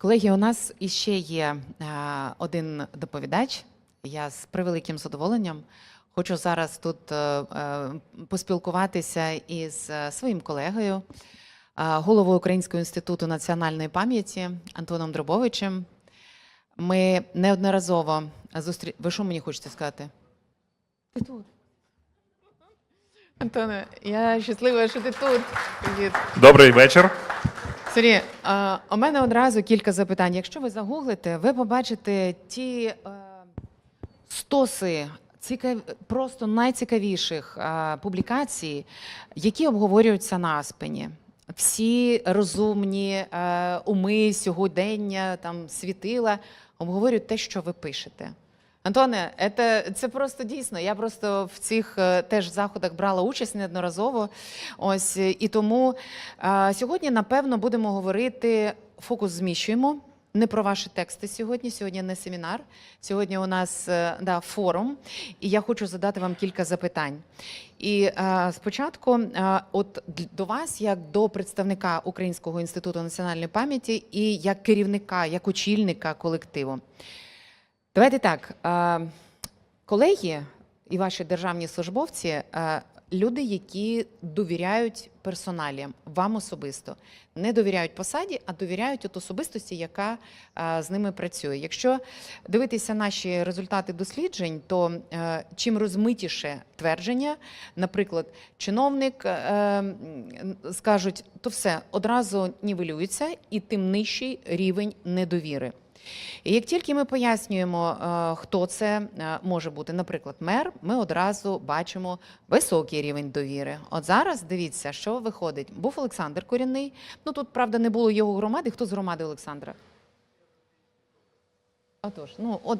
Колеги, у нас іще є е, один доповідач. Я з превеликим задоволенням хочу зараз тут е, е, поспілкуватися із своїм колегою, головою Українського інституту національної пам'яті Антоном Дробовичем. Ми неодноразово зустрі... Ви що мені хочете сказати? Ти тут. Антоне, я щаслива, що ти тут. Добрий вечір. Сергій, а, у мене одразу кілька запитань. Якщо ви загуглите, ви побачите ті е, стоси цікав... просто найцікавіших е, публікацій, які обговорюються на Аспені. Всі розумні е, уми сьогодення, там світила, обговорюють те, що ви пишете. Антоне, це, це просто дійсно. Я просто в цих е, теж заходах брала участь неодноразово. Ось е, і тому е, сьогодні, напевно, будемо говорити. Фокус зміщуємо. Не про ваші тексти сьогодні. Сьогодні не семінар. Сьогодні у нас да, форум, і я хочу задати вам кілька запитань. І е, спочатку, е, от до вас, як до представника Українського інституту національної пам'яті і як керівника, як очільника колективу. Давайте так. Колеги і ваші державні службовці, люди, які довіряють персоналіям, вам особисто, не довіряють посаді, а довіряють от особистості, яка з ними працює. Якщо дивитися наші результати досліджень, то е, чим розмитіше твердження, наприклад, чиновник е, скажуть, то все одразу нівелюється, і тим нижчий рівень недовіри. І як тільки ми пояснюємо, е, хто це е, може бути, наприклад, мер, ми одразу бачимо високий рівень довіри. От зараз дивіться, що виходить. Був Олександр Корінний. Ну тут правда не було його громади. Хто з громади Олександра? Отож, ну от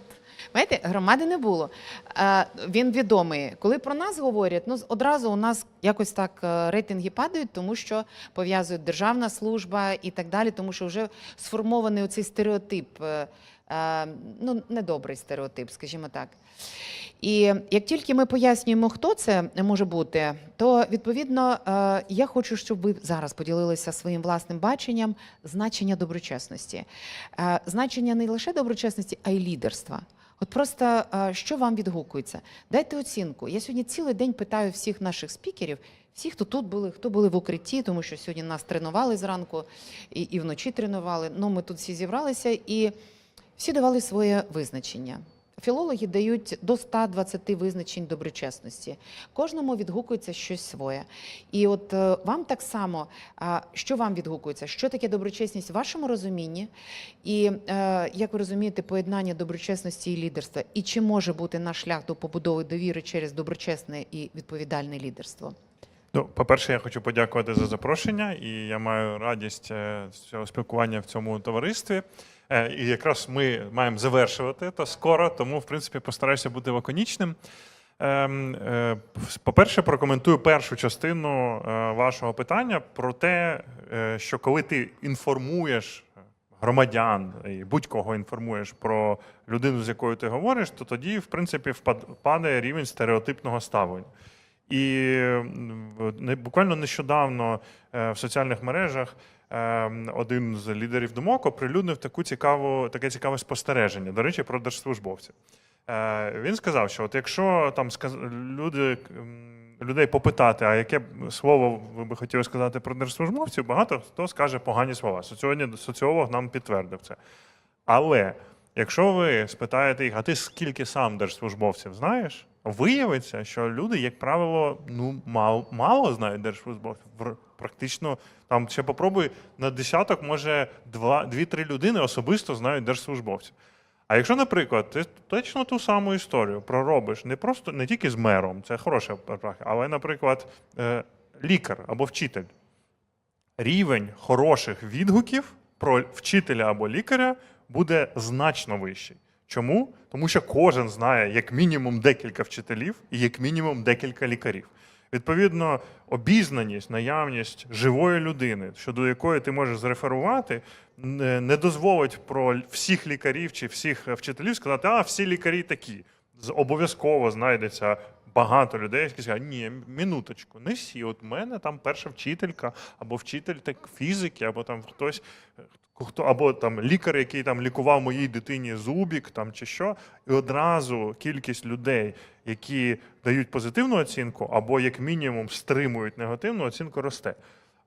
знаєте, громади не було. Е, він відомий. Коли про нас говорять, ну одразу у нас якось так е, рейтинги падають, тому що пов'язують державна служба і так далі, тому що вже сформований оцей стереотип, е, е, ну недобрий стереотип, скажімо так. І як тільки ми пояснюємо, хто це може бути, то відповідно е, я хочу, щоб ви зараз поділилися своїм власним баченням значення доброчесності. Е, Значення не лише доброчесності, а й лідерства. От просто е, що вам відгукується? Дайте оцінку. Я сьогодні цілий день питаю всіх наших спікерів, всіх, хто тут були, хто були в укритті, тому що сьогодні нас тренували зранку і, і вночі тренували. Ну, ми тут всі зібралися і всі давали своє визначення. Філологи дають до 120 визначень доброчесності. Кожному відгукується щось своє. І от е, вам так само, що вам відгукується? Що таке доброчесність в вашому розумінні? І е, як ви розумієте, поєднання доброчесності і лідерства? І чи може бути наш шлях до побудови довіри через доброчесне і відповідальне лідерство? Ну, по-перше, я хочу подякувати за запрошення, і я маю радість е, цього спілкування в цьому товаристві. Е, І якраз ми маємо завершувати то скоро, тому в принципі постараюся бути лаконічним. Ем, е, По-перше, прокоментую першу частину вашого питання про те, що коли ти інформуєш громадян і будь-кого інформуєш про людину, з якою ти говориш, то тоді, в принципі, падає рівень стереотипного ставлення. І буквально нещодавно е, в соціальних мережах е, один з лідерів думок оприлюднив таку цікаву, таке цікаве спостереження, до речі, про держслужбовців. Е, Він сказав, що от якщо там люди, людей попитати, а яке слово ви би хотіли сказати про держслужбовців, багато хто скаже погані слова. Сьогодні соціолог нам підтвердив це. Але якщо ви спитаєте їх, а ти скільки сам держслужбовців знаєш, виявиться, що люди, як правило, ну мало, мало знають держслужбовців. Практично там ще попробуй на десяток, може, дві-три людини особисто знають держслужбовців. А якщо, наприклад, ти точно ту саму історію проробиш не просто не тільки з мером, це хороша практика, але, наприклад, е, лікар або вчитель, рівень хороших відгуків про вчителя або лікаря буде значно вищий. Чому? Тому що кожен знає як мінімум декілька вчителів і як мінімум декілька лікарів. Відповідно, обізнаність, наявність живої людини, щодо якої ти можеш зреферувати, не дозволить про всіх лікарів чи всіх вчителів сказати, а всі лікарі такі. Обов'язково знайдеться багато людей, які скажуть, ні, минуточку, не всі. От в мене там перша вчителька, або вчитель так, фізики, або там хтось, хто або там лікар, який там лікував моїй дитині зубік там чи що, і одразу кількість людей, які дають позитивну оцінку, або як мінімум стримують негативну оцінку, росте.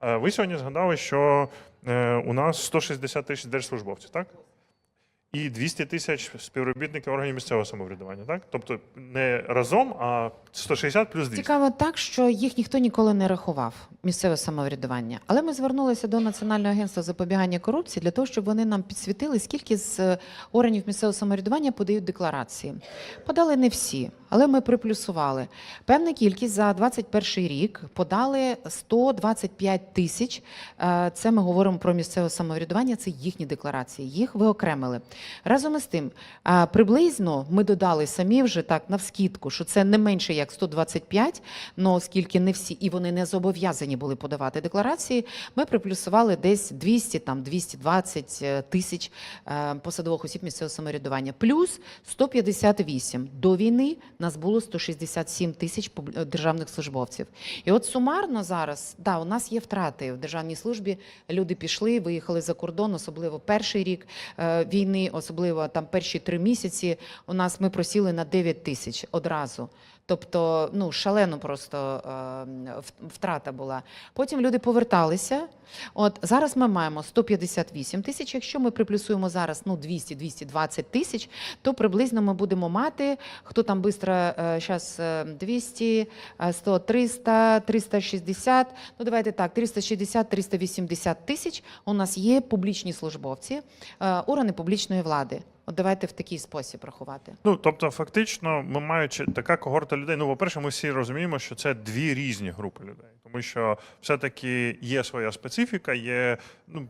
Е, Ви сьогодні згадали, що е, у нас 160 тисяч держслужбовців, так? І 200 тисяч співробітників органів місцевого самоврядування, так? Тобто не разом, а 160 плюс 200. Цікаво так, що їх ніхто ніколи не рахував місцеве самоврядування. Але ми звернулися до Національного агентства запобігання корупції для того, щоб вони нам підсвітили, скільки з е, органів місцевого самоврядування подають декларації. Подали не всі, але ми приплюсували. Певна кількість за 21 рік подали 125 тисяч. Е, Це ми говоримо про місцеве самоврядування. Це їхні декларації. Їх виокремили. Разом із тим, приблизно ми додали самі вже так навскідку, що це не менше як 125, але оскільки не всі і вони не зобов'язані були подавати декларації, ми приплюсували десь 200, там 220 е, тисяч е, посадових осіб місцевого самоврядування. Плюс 158. До війни нас було 167 тисяч е, державних службовців. І от сумарно зараз, да, у нас є втрати в державній службі. Люди пішли, виїхали за кордон, особливо перший рік війни, особливо там перші три місяці. У нас ми просіли на 9 тисяч одразу. Тобто, ну шалено просто е, втрата була. Потім люди поверталися. От зараз ми маємо 158 тисяч. Якщо ми приплюсуємо зараз ну 200-220 тисяч, то приблизно ми будемо мати, хто там швидко, зараз 200, е, 100, 300, 360, ну давайте так, 360-380 тисяч у нас є публічні службовці, е, органи публічної влади. От давайте в такий спосіб рахувати. Ну, тобто, фактично, ми маючи така когорта людей. Ну, по-перше, ми всі розуміємо, що це дві різні групи людей, тому що все-таки є своя специфіка, є, ну,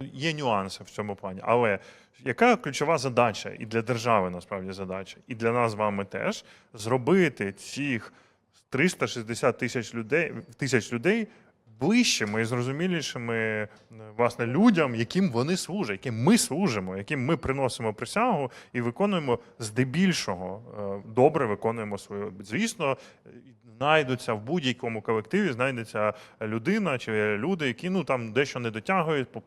є нюанси в цьому плані. Але яка ключова задача і для держави насправді задача, і для нас з вами теж зробити цих 360 тисяч людей тисяч людей ближчими і зрозумілішими е, власне людям, яким вони служать, яким ми служимо, яким ми приносимо присягу і виконуємо здебільшого е, добре виконуємо свою. Звісно, знайдуться в будь-якому колективі, знайдеться людина чи люди, які ну там дещо не дотягують по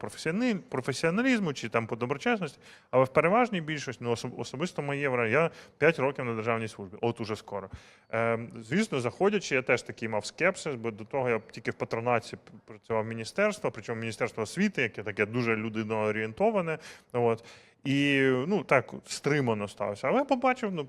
професіоналізму чи там по доброчесності, але в переважній більшості, ну особисто моє враження, я 5 років на державній службі, от уже скоро. Е, звісно, заходячи, я теж такий мав скепсис, бо до того я тільки в патронаті працював міністерство, причому міністерство освіти, яке таке дуже людиноорієнтоване. От. І ну так стримано стався. Але я побачив, ну,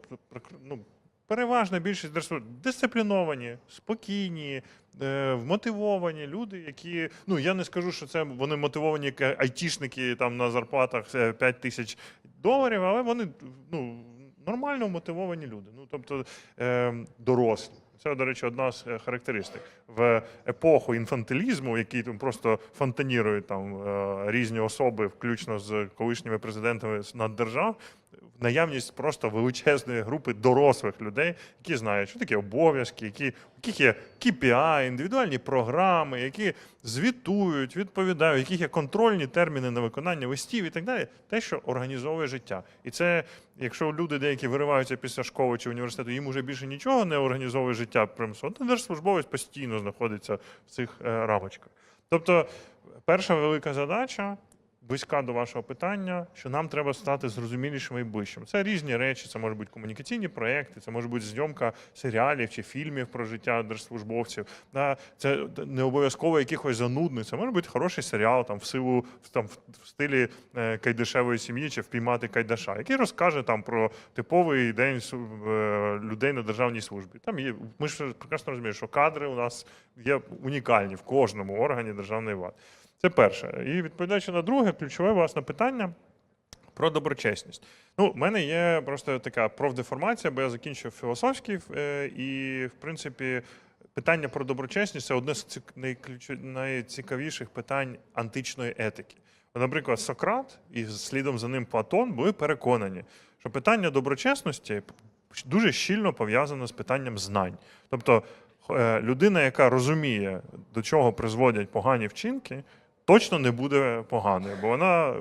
ну переважна більшість держслужб дисципліновані, спокійні, е, вмотивовані люди, які ну я не скажу, що це вони мотивовані як айтішники там на зарплатах е, 5 тисяч доларів, але вони ну нормально мотивовані люди. Ну тобто е, дорослі. Це, до речі, одна з е, характеристик в епоху інфантилізму, який там просто фонтанірують там е, різні особи, включно з колишніми президентами наддержав. Наявність просто величезної групи дорослих людей, які знають, що таке обов'язки, які, яких є KPI, індивідуальні програми, які звітують, відповідають, яких є контрольні терміни на виконання листів і так далі. Те, що організовує життя. І це, якщо люди деякі вириваються після школи чи університету, їм уже більше нічого не організовує життя примусово, то держслужбовець постійно знаходиться в цих е, рамочках. Тобто, перша велика задача. Близька до вашого питання, що нам треба стати зрозумілішими і ближчими. Це різні речі, це можуть бути комунікаційні проекти, це може бути зйомка серіалів чи фільмів про життя держслужбовців. Це не обов'язково якихось занудних. Це може бути хороший серіал там в силу там в стилі е, кайдашевої сім'ї чи впіймати кайдаша, який розкаже там про типовий день е, людей на державній службі. Там є ми ж прекрасно розуміємо, що кадри у нас є унікальні в кожному органі державної влади. Це перше. І відповідаючи на друге, ключове власне питання про доброчесність. Ну, в мене є просто така профдеформація, бо я закінчив філософський, е, і, в принципі, питання про доброчесність це одне з найцікавіших питань античної етики. Наприклад, Сократ і слідом за ним Платон були переконані, що питання доброчесності дуже щільно пов'язане з питанням знань. Тобто, е, людина, яка розуміє, до чого призводять погані вчинки, точно не буде поганою, бо вона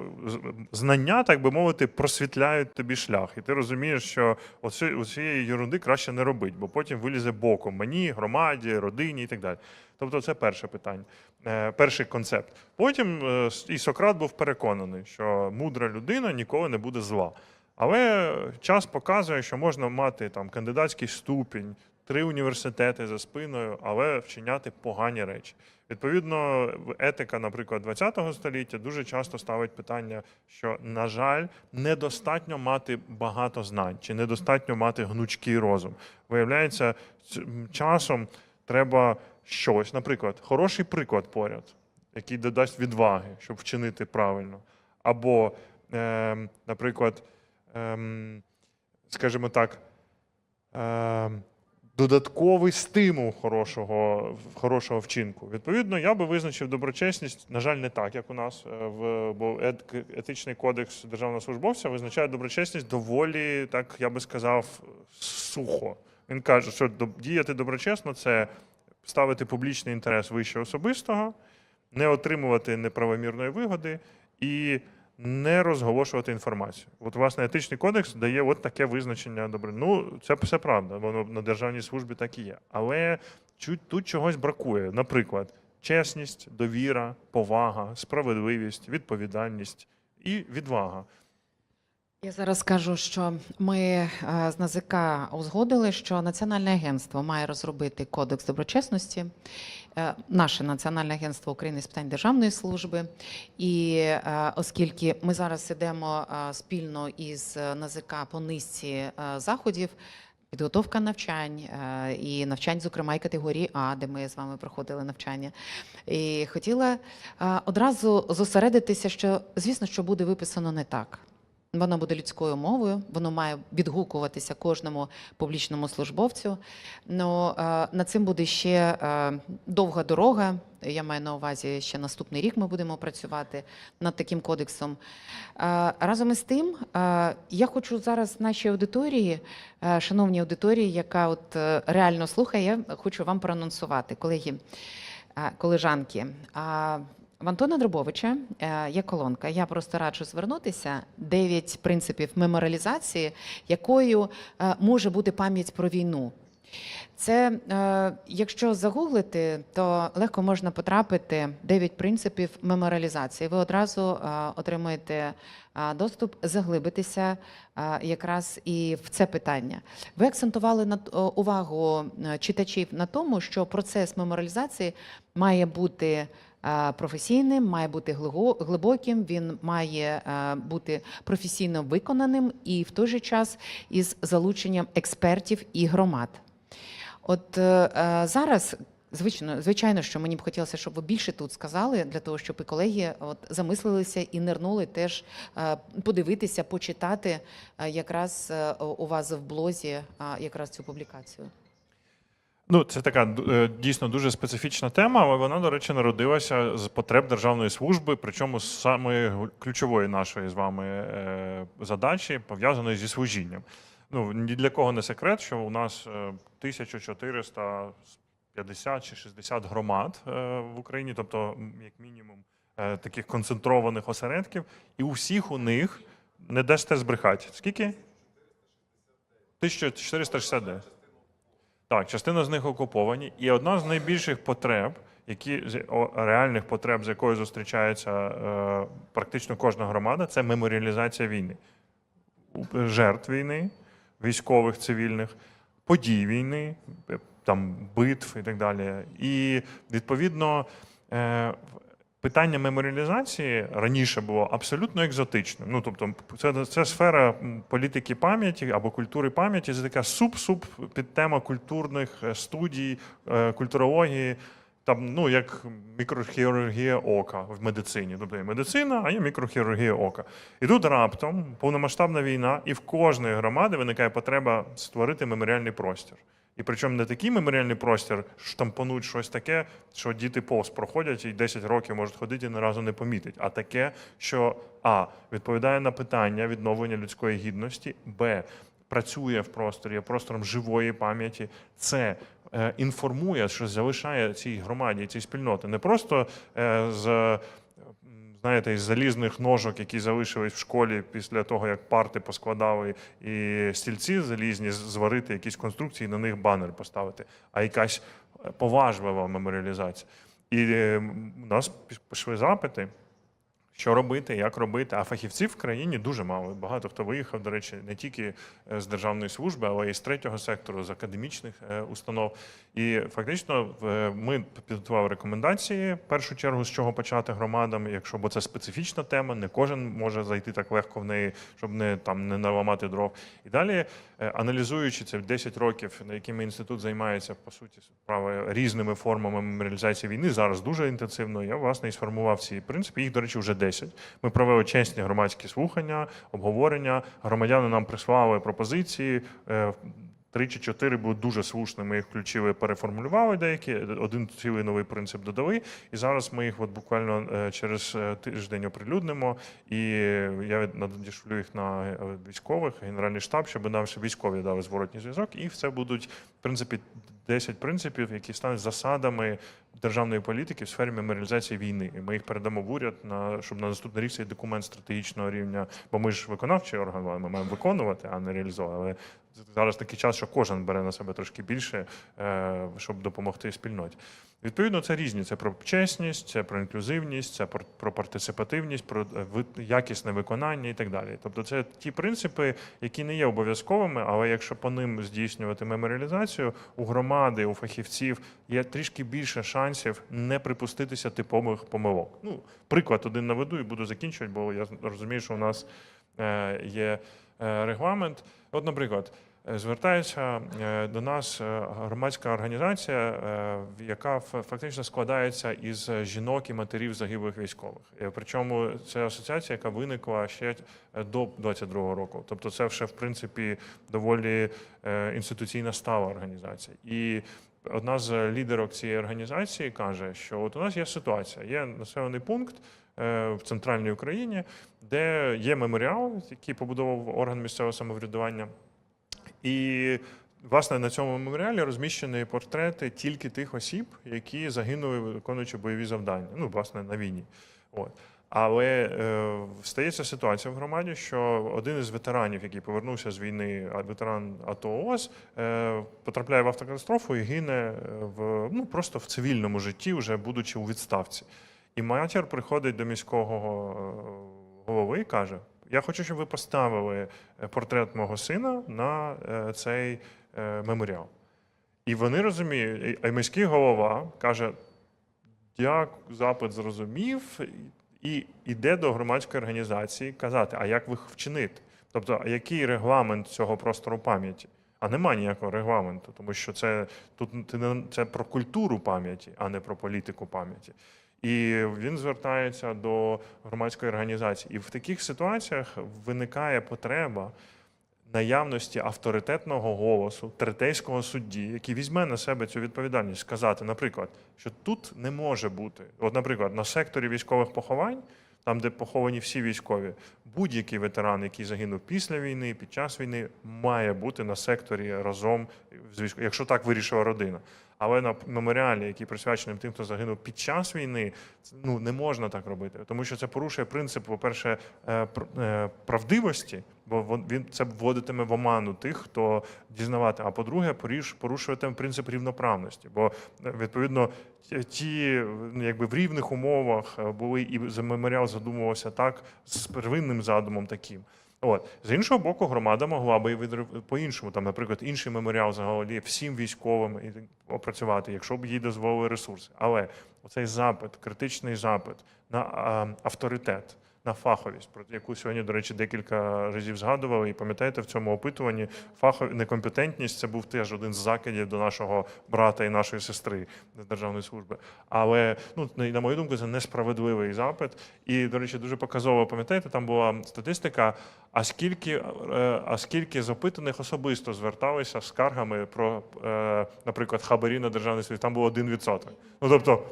знання, так би мовити, просвітляють тобі шлях. І ти розумієш, що оці, оцієї ерунди краще не робити, бо потім вилізе боком мені, громаді, родині і так далі. Тобто, це перше питання, е, перший концепт. Потім е, і Сократ був переконаний, що мудра людина ніколи не буде зла. Але час показує, що можна мати там кандидатський ступінь, три університети за спиною, але вчиняти погані речі. Відповідно, етика, наприклад, ХХ століття дуже часто ставить питання, що, на жаль, недостатньо мати багато знань чи недостатньо мати гнучкий розум. Виявляється, часом треба щось, наприклад, хороший приклад поряд, який додасть відваги, щоб вчинити правильно. Або, ем, наприклад, ем, скажімо так, ем, додатковий стимул хорошого, хорошого вчинку. Відповідно, я би визначив доброчесність, на жаль, не так, як у нас, е, в, бо ет, етичний кодекс державного службовця визначає доброчесність доволі, так я би сказав, сухо. Він каже, що діяти доброчесно це ставити публічний інтерес вище особистого, не отримувати неправомірної вигоди і не розголошувати інформацію. От, власне, етичний кодекс дає от таке визначення добре. Ну, це все правда, воно на державній службі так і є. Але чуть тут чогось бракує. Наприклад, чесність, довіра, повага, справедливість, відповідальність і відвага. Я зараз скажу, що ми е, з НАЗК узгодили, що Національне агентство має розробити кодекс доброчесності, е, наше Національне агентство України з питань державної служби. І е, оскільки ми зараз ідемо спільно із НАЗК по низці заходів. Підготовка навчань і навчань, зокрема, і категорії А, де ми з вами проходили навчання. І хотіла одразу зосередитися, що звісно, що буде виписано не так. Воно буде людською мовою, воно має відгукуватися кожному публічному службовцю. Ну, е, над цим буде ще е, довга дорога. Я маю на увазі, ще наступний рік ми будемо працювати над таким кодексом. Е, Разом із тим, я хочу зараз нашій аудиторії, шановній аудиторії, яка от реально слухає, я хочу вам проанонсувати, колеги, колежанки. В Антона Дробовича е, є колонка. Я просто раджу звернутися. Дев'ять принципів меморіалізації, якою е, може бути пам'ять про війну. Це, е, якщо загуглити, то легко можна потрапити 9 принципів меморіалізації. Ви одразу е, отримуєте е, доступ заглибитися якраз і в це питання. Ви акцентували увагу читачів на тому, що процес меморіалізації має бути професійним, має бути глибоким, він має е, бути професійно виконаним і в той же час із залученням експертів і громад. От е, е, зараз. Звично, звичайно, що мені б хотілося, щоб ви більше тут сказали, для того, щоб і колеги от замислилися і нирнули теж е, подивитися, почитати е, якраз е, у вас в блозі е, якраз цю публікацію. Ну, це така е, дійсно дуже специфічна тема, але вона, до речі, народилася з потреб державної служби, причому з самої ключової нашої з вами е, задачі, пов'язаної зі служінням. Ну, ні для кого не секрет, що у нас е, 1450 чи 60 громад е, в Україні, тобто, як мінімум, е, таких концентрованих осередків, і у всіх у них не дасте збрехати. Скільки? 1469. Так, частина з них окуповані, і одна з найбільших потреб, які реальних потреб, з якою зустрічається е, практично кожна громада, це меморіалізація війни, жертв війни, військових, цивільних, подій війни, е, там битв і так далі. І відповідно. Е, Питання меморіалізації раніше було абсолютно екзотичним. Ну тобто, це, це сфера політики пам'яті або культури пам'яті. Це така суп-суп підтема культурних е, студій, е, культурології, там, ну як мікрохірургія ока в медицині. Тобто є медицина, а є мікрохірургія ока. І тут раптом повномасштабна війна, і в кожної громади виникає потреба створити меморіальний простір. І причому не такий меморіальний простір, штампануть щось таке, що діти повз проходять і 10 років можуть ходити і ні разу не помітить. А таке, що А відповідає на питання відновлення людської гідності, Б. Працює в просторі, є простором живої пам'яті. Це е, інформує, що залишає цій громаді, цій спільноті не просто е, з знаєте, із залізних ножок, які залишились в школі після того, як парти поскладали і стільці залізні, зварити якісь конструкції, на них банер поставити, а якась е, поважлива меморіалізація. І е, у нас пішли запити. Що робити, як робити? А фахівців в країні дуже мало. Багато хто виїхав, до речі, не тільки е, з державної служби, але й з третього сектору, з академічних е, установ. І фактично ми підготували рекомендації в першу чергу, з чого почати громадам, якщо бо це специфічна тема, не кожен може зайти так легко в неї, щоб не там не наламати дров. І далі, е, аналізуючи це 10 років, на якими інститут займається по суті справи різними формами меморіалізації війни, зараз дуже інтенсивно. Я власне і сформував ці принципи. Їх, до речі, вже 10. Ми провели чесні громадські слухання, обговорення. Громадяни нам прислали пропозиції. Е, Три чи чотири були дуже слушними. Ми їх включили, переформулювали деякі. Один цілий новий принцип додали. І зараз ми їх от буквально е, через е, тиждень оприлюднимо. І я надішлю їх на військових, генеральний штаб, щоб нам ще військові дали зворотній зв'язок. І це будуть в принципі 10 принципів, які стануть засадами державної політики в сфері меморіалізації війни. І ми їх передамо в уряд на щоб на наступний рік цей документ стратегічного рівня. Бо ми ж виконавчий орган, ми маємо виконувати, а не реалізовувати. Але зараз такий час, що кожен бере на себе трошки більше, е, щоб допомогти спільноті. Відповідно, це різні. Це про чесність, це про інклюзивність, це про, партиципативність, про е, якісне виконання і так далі. Тобто, це ті принципи, які не є обов'язковими, але якщо по ним здійснювати меморіалізацію, у громади, у фахівців є трішки більше шансів не припуститися типових помилок. Ну, приклад один наведу і буду закінчувати, бо я розумію, що у нас е, є е, регламент. От, наприклад, звертається е, до нас е, громадська організація, е, яка фактично складається із жінок і матерів загиблих військових. Е, Причому це асоціація, яка виникла ще е, до 22-го року. Тобто, це вже в принципі доволі е, інституційна стала організація. І одна з лідерок цієї організації каже, що от у нас є ситуація, є населений пункт е, в центральній Україні, де є меморіал, який побудував орган місцевого самоврядування. І власне на цьому меморіалі розміщені портрети тільки тих осіб, які загинули, виконуючи бойові завдання. Ну, власне, на війні. От. Але е, стається ситуація в громаді, що один із ветеранів, який повернувся з війни, ветеран АТО ООС, е, потрапляє в автокатастрофу і гине е, в ну просто в цивільному житті, вже будучи у відставці. І матір приходить до міського е, голови і каже: Я хочу, щоб ви поставили е, портрет мого сина на е, цей е, меморіал. І вони розуміють, а міський голова каже: Дякую, запит зрозумів, і йде до громадської організації казати, а як ви вчинити? Тобто, який регламент цього простору пам'яті? А нема ніякого регламенту, тому що це тут це про культуру пам'яті, а не про політику пам'яті. І він звертається до громадської організації. І в таких ситуаціях виникає потреба наявності авторитетного голосу третейського судді, який візьме на себе цю відповідальність, сказати, наприклад, що тут не може бути, от, наприклад, на секторі військових поховань, там, де поховані всі військові, будь-який ветеран, який загинув після війни, під час війни, має бути на секторі разом з військовими, якщо так вирішила родина. Але на меморіалі, який присвячений тим, хто загинув під час війни, ну не можна так робити, тому що це порушує принцип, по-перше, е, пр- е, правдивості, бо він це вводитиме в оману тих, хто дізнавати. А по-друге, порушуватиме принцип рівноправності, бо е, відповідно ті- ну, якби в рівних умовах е, були і меморіал задумувався так з первинним задумом таким. От з іншого боку, громада могла би по-іншому, там, наприклад, інший меморіал взагалі всім військовим і опрацювати, якщо б їй дозволили ресурси. Але оцей запит, критичний запит на авторитет, на фаховість, про яку сьогодні, до речі, декілька разів згадували. І пам'ятаєте, в цьому опитуванні фахов... некомпетентність це був теж один з закидів до нашого брата і нашої сестри з державної служби. Але ну на мою думку, це несправедливий запит. І, до речі, дуже показово пам'ятаєте, там була статистика. А скільки, е, а скільки з особисто зверталися скаргами про, е, наприклад, хабарі на державний службі? Там було 1%. Ну тобто.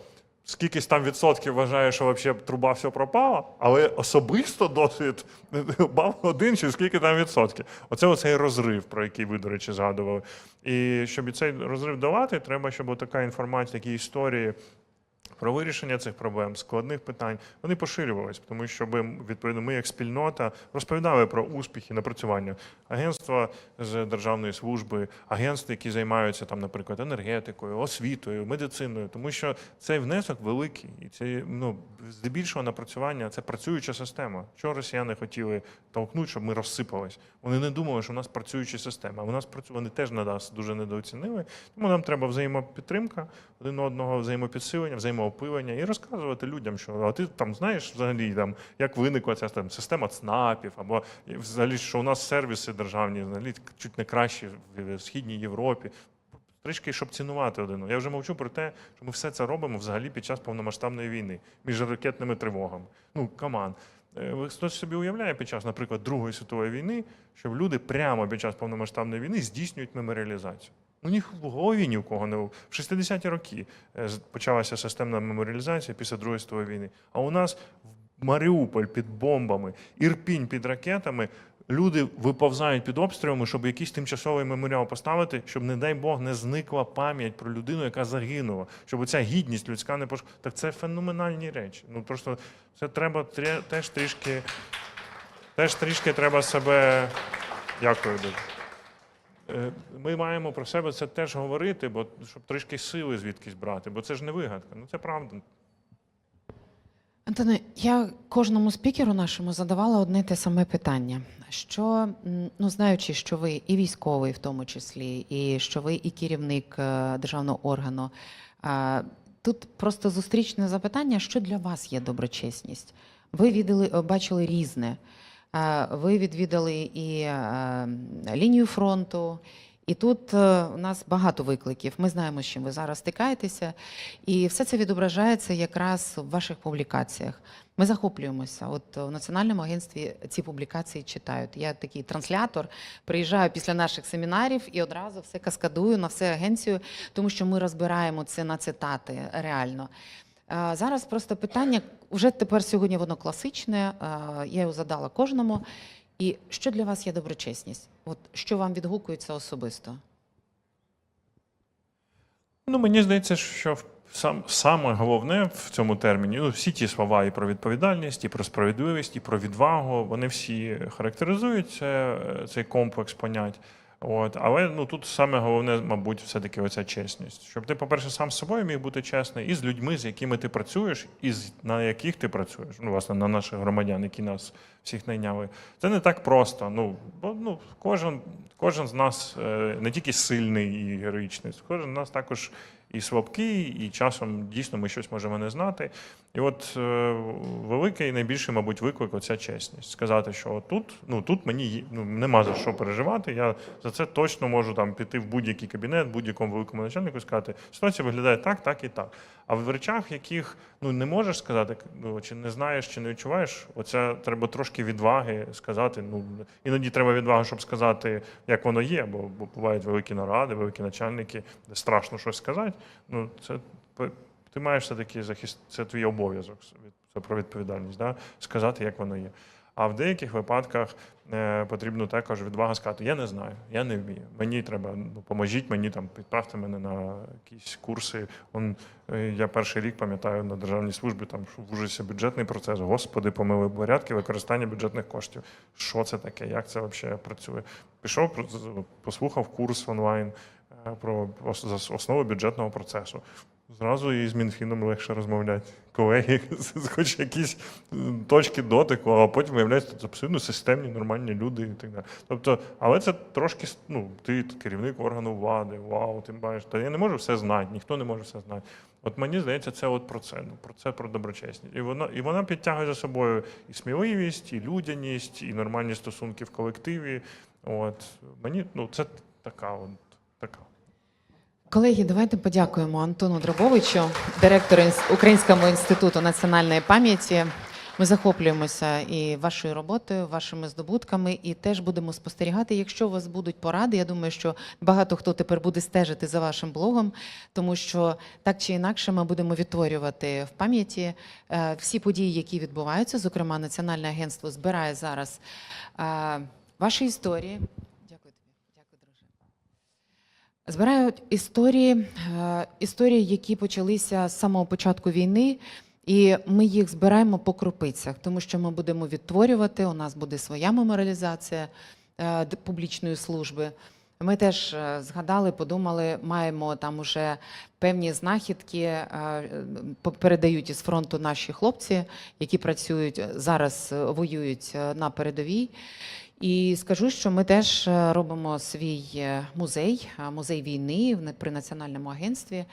Скільки там відсотків вважає, що взагалі труба все пропала, але особисто досвід бав один чи скільки там відсотків. Оце оцей розрив, про який ви, до речі, згадували. І щоб цей розрив давати, треба, щоб така інформація, такі історії про вирішення цих проблем, складних питань, вони поширювалися, тому що ми, відповідно, ми як спільнота розповідали про успіхи напрацювання агентства з державної служби, агентства, які займаються там, наприклад, енергетикою, освітою, медициною, тому що цей внесок великий, і це ну здебільшого напрацювання це працююча система. Чого росіяни хотіли толкнути, щоб ми розсипались? Вони не думали, що у нас працююча система. У нас працю... вони теж на нас дуже недооцінили. Тому нам треба взаємопідтримка один одного, взаємопідсилення, взаємоопилення і розказувати людям, що а ти там знаєш взагалі там, як виникла ця там, система ЦНАПів, або взагалі, що у нас сервіси державні взагалі чуть не кращі в східній Європі. Трішки, щоб цінувати один. Я вже мовчу про те, що ми все це робимо взагалі під час повномасштабної війни між ракетними тривогами. Ну, каман. Е, Хтось собі уявляє під час, наприклад, Другої світової війни, щоб люди прямо під час повномасштабної війни здійснюють меморіалізацію. У них в голові ні в кого не було. В 60-ті роки е, почалася системна меморіалізація після Другої світової війни. А у нас в Маріуполь під бомбами, Ірпінь під ракетами. Люди виповзають під обстрілами, щоб якийсь тимчасовий меморіал поставити, щоб, не дай Бог, не зникла пам'ять про людину, яка загинула, щоб оця гідність людська не пош... Так це феноменальні речі. Ну просто це треба трє- теж трішки, теж трішки треба себе. Дякую дуже. Е, Ми маємо про себе це теж говорити, бо щоб трішки сили звідкись брати, бо це ж не вигадка. Ну це правда. Антоне, я кожному спікеру нашому задавала одне те саме питання. Що, ну знаючи, що ви і військовий, в тому числі, і що ви і керівник е, державного органу, тут просто зустрічне запитання: що для вас є доброчесність? Ви віддали, е, бачили різне. Е, Ви відвідали і е, лінію фронту, і тут е, у нас багато викликів. Ми знаємо, з чим ви зараз стикаєтеся, і все це відображається якраз в ваших публікаціях. Ми захоплюємося. От в Національному агентстві ці публікації читають. Я такий транслятор, приїжджаю після наших семінарів і одразу все каскадую на все агенцію, тому що ми розбираємо це на цитати реально. Е, Зараз просто питання вже тепер сьогодні воно класичне. е, Я його задала кожному. І що для вас є доброчесність? От що вам відгукується особисто? Ну, мені здається, що сам, саме головне в цьому терміні, ну, всі ті слова і про відповідальність, і про справедливість, і про відвагу, вони всі характеризують це, цей комплекс понять. От, але ну тут саме головне, мабуть, все-таки оця чесність. Щоб ти, по-перше, сам з собою міг бути чесний, і з людьми, з якими ти працюєш, і з на яких ти працюєш. Ну, власне, на наших громадян, які нас всіх найняли. Це не так просто. Ну, бо ну, кожен, кожен з нас е, не тільки сильний і героїчний, кожен з нас також і слабкий, і часом дійсно ми щось можемо не знати. І от е, великий найбільший, мабуть, виклик оця чесність. Сказати, що тут, ну, тут мені ну, нема за що переживати. Я за це точно можу там піти в будь-який кабінет, будь-якому великому начальнику сказати, ситуація виглядає так, так і так. А в речах, яких ну не можеш сказати, ну чи не знаєш, чи не відчуваєш, оце треба трошки відваги сказати. Ну іноді треба відваги, щоб сказати, як воно є, бо, бо бувають великі наради, великі начальники, де страшно щось сказати. Ну це ти маєш все таки захист, це твій обов'язок. Це про відповідальність, да? сказати, як воно є. А в деяких випадках е, потрібно також відвага сказати: я не знаю, я не вмію. Мені треба, ну, поможіть мені там, підправте мене на якісь курси. Он, е, я перший рік пам'ятаю на державній службі, там в ужасі бюджетний процес. Господи, помили порядки використання бюджетних коштів. Що це таке? Як це взагалі працює? Пішов, послухав курс онлайн про ос- за основи бюджетного процесу. Зразу і з Мінфіном легше розмовляти. Колеги, хоч якісь точки дотику, а потім виявляється, це абсолютно системні, нормальні люди і так далі. Тобто, але це трошки ну, ти керівник органу влади, вау, ти бачиш, та я не можу все знати, ніхто не може все знати. От мені здається, це от про це, ну, про це про доброчесність. І вона, і вона підтягує за собою і сміливість, і людяність, і нормальні стосунки в колективі. От мені ну, це така, от, така. Колеги, давайте подякуємо Антону Дробовичу, директору Українського інституту національної пам'яті. Ми захоплюємося і вашою роботою, вашими здобутками, і теж будемо спостерігати. Якщо у вас будуть поради, я думаю, що багато хто тепер буде стежити за вашим блогом, тому що так чи інакше ми будемо відтворювати в пам'яті е, всі події, які відбуваються. Зокрема, Національне агентство збирає зараз е, ваші історії. Дякую тобі, дякую, друже. Збирають історії, е, історії, які почалися з самого початку війни, і ми їх збираємо по крупицях, тому що ми будемо відтворювати. У нас буде своя меморіалізація е, публічної служби. Ми теж е, згадали, подумали, маємо там уже певні знахідки, передають із фронту наші хлопці, які працюють зараз, воюють на передовій. І скажу, що ми теж е, робимо свій е, музей, е, музей війни при національному агентстві.